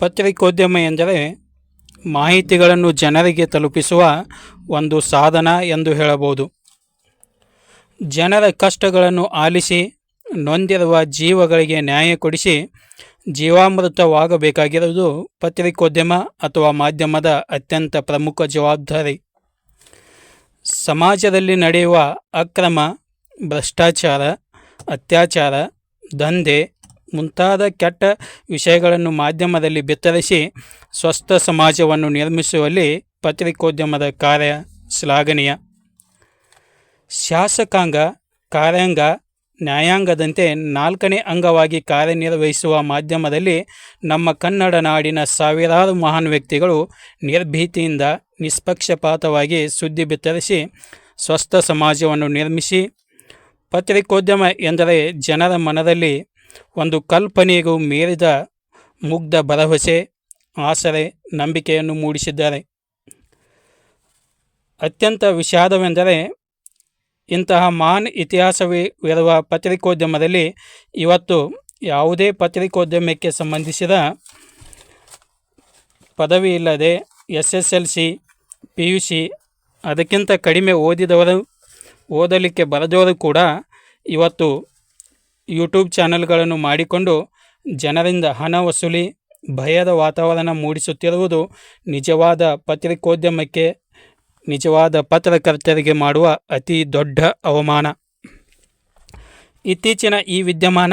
ಪತ್ರಿಕೋದ್ಯಮ ಎಂದರೆ ಮಾಹಿತಿಗಳನ್ನು ಜನರಿಗೆ ತಲುಪಿಸುವ ಒಂದು ಸಾಧನ ಎಂದು ಹೇಳಬಹುದು. ಜನರ ಕಷ್ಟಗಳನ್ನು ಆಲಿಸಿ, ನೊಂದಿರುವ ಜೀವಗಳಿಗೆ ನ್ಯಾಯ ಕೊಡಿಸಿ ಜೀವಾಮೃತವಾಗಬೇಕಾಗಿರುವುದು ಪತ್ರಿಕೋದ್ಯಮ ಅಥವಾ ಮಾಧ್ಯಮದ ಅತ್ಯಂತ ಪ್ರಮುಖ ಜವಾಬ್ದಾರಿ. ಸಮಾಜದಲ್ಲಿ ನಡೆಯುವ ಅಕ್ರಮ, ಭ್ರಷ್ಟಾಚಾರ, ಅತ್ಯಾಚಾರ, ದಂಧೆ ಮುಂತಾದ ಕೆಟ್ಟ ವಿಷಯಗಳನ್ನು ಮಾಧ್ಯಮದಲ್ಲಿ ಬಿತ್ತರಿಸಿ ಸ್ವಸ್ಥ ಸಮಾಜವನ್ನು ನಿರ್ಮಿಸುವಲ್ಲಿ ಪತ್ರಿಕೋದ್ಯಮದ ಕಾರ್ಯ ಶ್ಲಾಘನೀಯ ಶಾಸಕಾಂಗ, ಕಾರ್ಯಾಂಗ, ನ್ಯಾಯಾಂಗದಂತೆ ನಾಲ್ಕನೇ ಅಂಗವಾಗಿ ಕಾರ್ಯನಿರ್ವಹಿಸುವ ಮಾಧ್ಯಮದಲ್ಲಿ ನಮ್ಮ ಕನ್ನಡ ನಾಡಿನ ಸಾವಿರಾರು ಮಹಾನ್ ವ್ಯಕ್ತಿಗಳು ನಿರ್ಭೀತಿಯಿಂದ ನಿಷ್ಪಕ್ಷಪಾತವಾಗಿ ಸುದ್ದಿ ಬಿತ್ತರಿಸಿ ಸ್ವಸ್ಥ ಸಮಾಜವನ್ನು ನಿರ್ಮಿಸಿ ಪತ್ರಿಕೋದ್ಯಮ ಎಂದರೆ ಜನರ ಮನದಲ್ಲಿ ಒಂದು ಕಲ್ಪನೆಗೂ ಮೀರಿದ ಮುಗ್ಧ ಭರವಸೆ, ಆಸರೆ, ನಂಬಿಕೆಯನ್ನು ಮೂಡಿಸಿದ್ದಾರೆ. ಅತ್ಯಂತ ವಿಷಾದವೆಂದರೆ ಇಂತಹ ಮಹಾನ್ ಇತಿಹಾಸವಿರುವ ಪತ್ರಿಕೋದ್ಯಮದಲ್ಲಿ ಇವತ್ತು ಯಾವುದೇ ಪತ್ರಿಕೋದ್ಯಮಕ್ಕೆ ಸಂಬಂಧಿಸಿದ ಪದವಿ ಇಲ್ಲದೆ S S L C, P U C, ಅದಕ್ಕಿಂತ ಕಡಿಮೆ ಓದಿದವರು, ಓದಲಿಕ್ಕೆ ಬರದವರು ಕೂಡ ಇವತ್ತು ಯೂಟ್ಯೂಬ್ ಚಾನೆಲ್ಗಳನ್ನು ಮಾಡಿಕೊಂಡು ಜನರಿಂದ ಹಣ ವಸೂಲಿ, ಭಯದ ವಾತಾವರಣ ಮೂಡಿಸುತ್ತಿರುವುದು ನಿಜವಾದ ಪತ್ರಿಕೋದ್ಯಮಕ್ಕೆ, ನಿಜವಾದ ಪತ್ರಕರ್ತರಿಗೆ ಮಾಡುವ ಅತಿ ದೊಡ್ಡ ಅವಮಾನ. ಇತ್ತೀಚಿನ ಈ ವಿದ್ಯಮಾನ